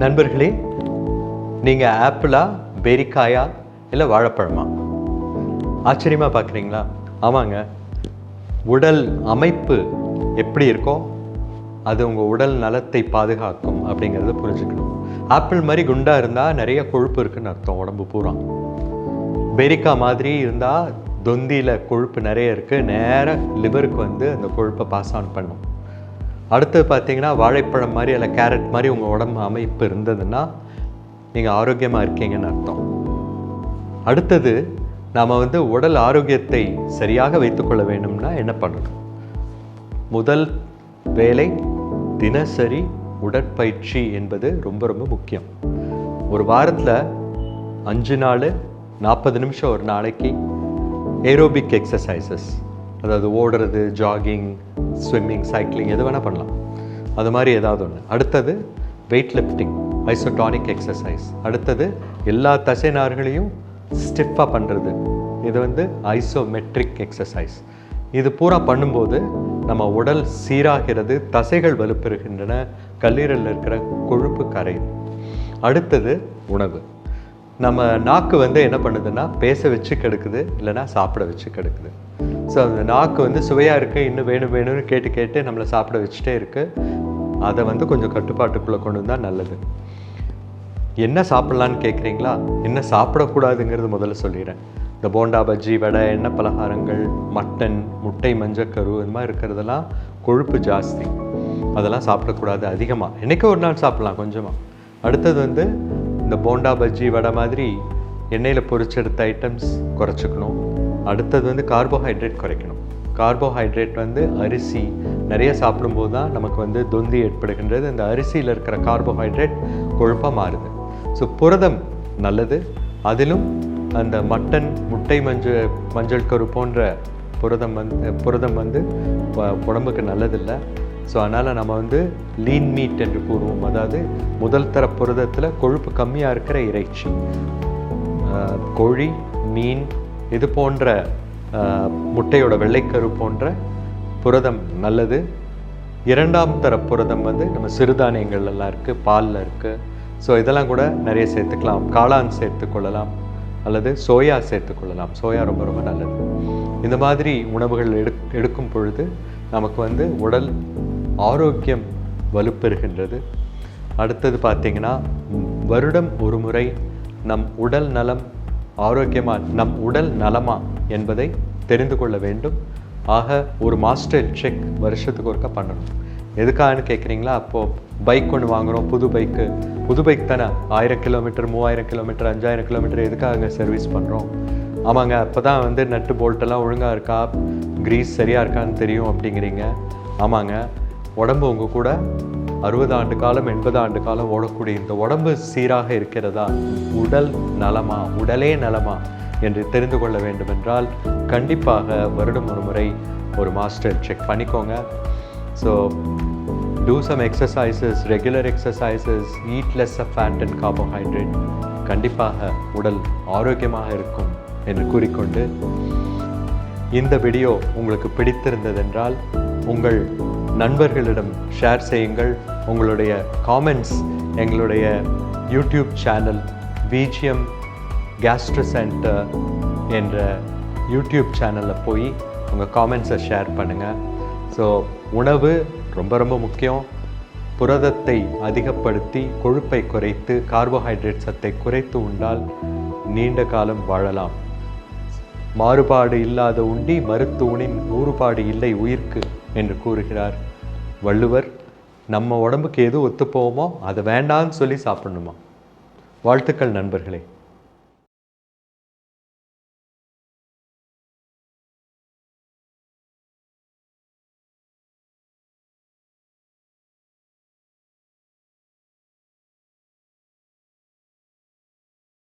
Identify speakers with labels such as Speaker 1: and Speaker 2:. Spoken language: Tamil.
Speaker 1: நண்பர்களே நீங்கள் ஆப்பிளா பெரிக்காயா இல்லை வாழைப்பழமா? ஆச்சரியமாக பார்க்குறீங்களா ஆமாங்க. உடல் அமைப்பு எப்படி இருக்கோ அது உங்கள் உடல் நலத்தை பாதுகாக்கும் அப்படிங்கிறத புரிஞ்சுக்கணும். ஆப்பிள் மாதிரி குண்டாக இருந்தால் நிறைய கொழுப்பு இருக்குதுன்னு அர்த்தம் உடம்பு பூரா. பெரிக்கா மாதிரி இருந்தால் தொந்தியில் கொழுப்பு நிறைய இருக்குது நேராக லிவருக்கு வந்து அந்த கொழுப்பை பாஸ் ஆன் பண்ணும். அடுத்தது பார்த்தீங்கன்னா வாழைப்பழம் மாதிரி இல்லை கேரட் மாதிரி உங்கள் உடம்பு அமைப்பு இருந்ததுன்னா நீங்கள் ஆரோக்கியமாக இருக்கீங்கன்னு அர்த்தம். அடுத்தது நாம் வந்து உடல் ஆரோக்கியத்தை சரியாக வைத்துக்கொள்ள வேண்டும்னா என்ன பண்ணணும்? முதல் வேலை தினசரி உடற்பயிற்சி என்பது ரொம்ப ரொம்ப முக்கியம். ஒரு வாரத்தில் அஞ்சு நாள் நாற்பது நிமிஷம் ஒரு நாளைக்கு ஏரோபிக் எக்ஸசைசஸ் அதாவது ஓடுறது ஜாகிங் ஸ்விம்மிங் சைக்கிளிங் எது வேணால் பண்ணலாம். அது மாதிரி ஏதாவது ஒன்று அடுத்தது வெயிட் லிஃப்டிங் ஐசோடானிக் எக்ஸசைஸ் அடுத்தது எல்லா தசைநார்களையும் ஸ்டிஃபாக பண்ணுறது இது வந்து ஐசோமெட்ரிக் எக்ஸசைஸ் இது பூரா பண்ணும்போது நம்ம உடல் சீராகிறது தசைகள் வலுப்பெறுகின்றன கல்லீரலில் இருக்கிற கொழுப்பு கரையும். அடுத்தது உணவு. நம்ம நாக்கு வந்து என்ன பண்ணுதுன்னா பேச வச்சு கெடுக்குது இல்லைன்னா சாப்பிட வச்சு கெடுக்குது. ஸோ அந்த நாக்கு வந்து சுவையாக இருக்குது இன்னும் வேணும் வேணும்னு கேட்டு கேட்டு நம்மளை சாப்பிட வச்சுட்டே இருக்குது அதை வந்து கொஞ்சம் கட்டுப்பாட்டுக்குள்ளே கொண்டு வந்தால் நல்லது. என்ன சாப்பிட்லான்னு கேட்குறீங்களா என்ன சாப்பிடக்கூடாதுங்கிறது முதல்ல சொல்லிடுறேன். இந்த போண்டா பஜ்ஜி வடை எண்ணெய் பலகாரங்கள் மட்டன் முட்டை மஞ்சக்கரு இந்த மாதிரி இருக்கிறதெல்லாம் கொழுப்பு ஜாஸ்தி. அதெல்லாம் சாப்பிடக்கூடாது அதிகமாக என்றைக்கோ ஒரு நாள் சாப்பிட்லாம் கொஞ்சமாக அடுத்தது வந்து இந்த போண்டா பஜ்ஜி வடை மாதிரி எண்ணெயில் பொரிச்செடுத்த ஐட்டம்ஸ் குறைச்சிக்கணும். அடுத்தது வந்து கார்போஹைட்ரேட் குறைக்கணும். கார்போஹைட்ரேட் வந்து அரிசி. நிறைய சாப்பிடும்போது தான் நமக்கு வந்து தொந்தி ஏற்படுகின்றது. இந்த அரிசியில் இருக்கிற கார்போஹைட்ரேட் கொழுப்பாக மாறுது. ஸோ புரதம் நல்லது. அதிலும் அந்த மட்டன் முட்டை மஞ்சள் மஞ்சள் கரு போன்ற புரதம் வந்து புரதம் வந்து உடம்புக்கு நல்லதில்லை. ஸோ அதனால் நம்ம வந்து லீன் மீட் என்று கூறுவோம். அதாவது முதல் தர புரதத்தில் கொழுப்பு கம்மியாக இருக்கிற இறைச்சி. கோழி மீன் இது போன்ற முட்டையோட வெள்ளைக்கரு போன்ற புரதம் நல்லது. இரண்டாம் தர புரதம் வந்து நம்ம சிறுதானியங்கள்லாம் இருக்குது பாலில் இருக்குது ஸோ இதெல்லாம் கூட நிறைய சேர்த்துக்கலாம். காளான் சேர்த்துக்கொள்ளலாம் அல்லது சோயா சேர்த்துக்கொள்ளலாம் சோயா ரொம்ப ரொம்ப நல்லது. இந்த மாதிரி உணவுகள் எடு எடுக்கும் பொழுது நமக்கு வந்து உடல் ஆரோக்கியம் வலுப்பெறுகின்றது. அடுத்தது பார்த்திங்கன்னா வருடம் ஒரு முறை நம் உடல் நலம் ஆரோக்கியமா நம் உடல் நலமா என்பதை தெரிந்து கொள்ள வேண்டும். ஆக ஒரு மாஸ்டர் செக் வருஷத்துக்கு ஒருக்கா பண்ணணும். எதுக்காகன்னு கேட்குறீங்களா அப்போது பைக் ஒன்று வாங்குகிறோம் புது பைக்கு புது பைக் தானே? ஆயிரம் கிலோமீட்டர் மூவாயிரம் கிலோமீட்டர் அஞ்சாயிரம் கிலோமீட்டர் எதுக்காக சர்வீஸ் பண்ணுறோம் ஆமாங்க அப்போ தான் வந்து நட்டு போல்ட்டெல்லாம் ஒழுங்காக இருக்கா? க்ரீஸ் சரியாக இருக்கான்னு தெரியும் அப்படிங்கிறீங்க. ஆமாங்க. உடம்பு உங்கள் கூட அறுபது ஆண்டு காலம் எண்பது ஆண்டு காலம் ஓடக்கூடிய இந்த உடம்பு சீராக இருக்கிறதா? உடல் நலமா? உடலே நலமா? என்று தெரிந்து கொள்ள வேண்டுமென்றால் கண்டிப்பாக வருடம் ஒரு முறை ஒரு மாஸ்டர் செக் பண்ணிக்கோங்க. So do some exercises regular exercises eat less of fat and carbohydrate கண்டிப்பாக உடல் ஆரோக்கியமாக இருக்கும் என்று கூறிக்கொண்டு இந்த வீடியோ உங்களுக்கு பிடித்திருந்ததென்றால் உங்கள் நண்பர்களிடம் ஷேர் செய்யுங்கள். உங்களுடைய காமெண்ட்ஸ் எங்களுடைய YouTube channel BGM gastro centre என்ற யூடியூப் சேனலில் போய் உங்கள் காமெண்ட்ஸை ஷேர் பண்ணுங்கள் ஸோ உணவு ரொம்ப ரொம்ப முக்கியம். புரதத்தை அதிகப்படுத்தி கொழுப்பை குறைத்து கார்போஹைட்ரேட் சத்தை குறைத்து உண்டால் நீண்ட காலம் வாழலாம். மாறுபாடு இல்லாத உண்டி மருத்துவனின் ஊறுபாடு இல்லை உயிர்க்கு என்று கூறுகிறார் வள்ளுவர். நம்ம உடம்புக்கு எது ஒத்துப்போவோமோ அதை வேண்டான்னு சொல்லி சாப்பிடணுமா? வாழ்த்துக்கள் நண்பர்களே.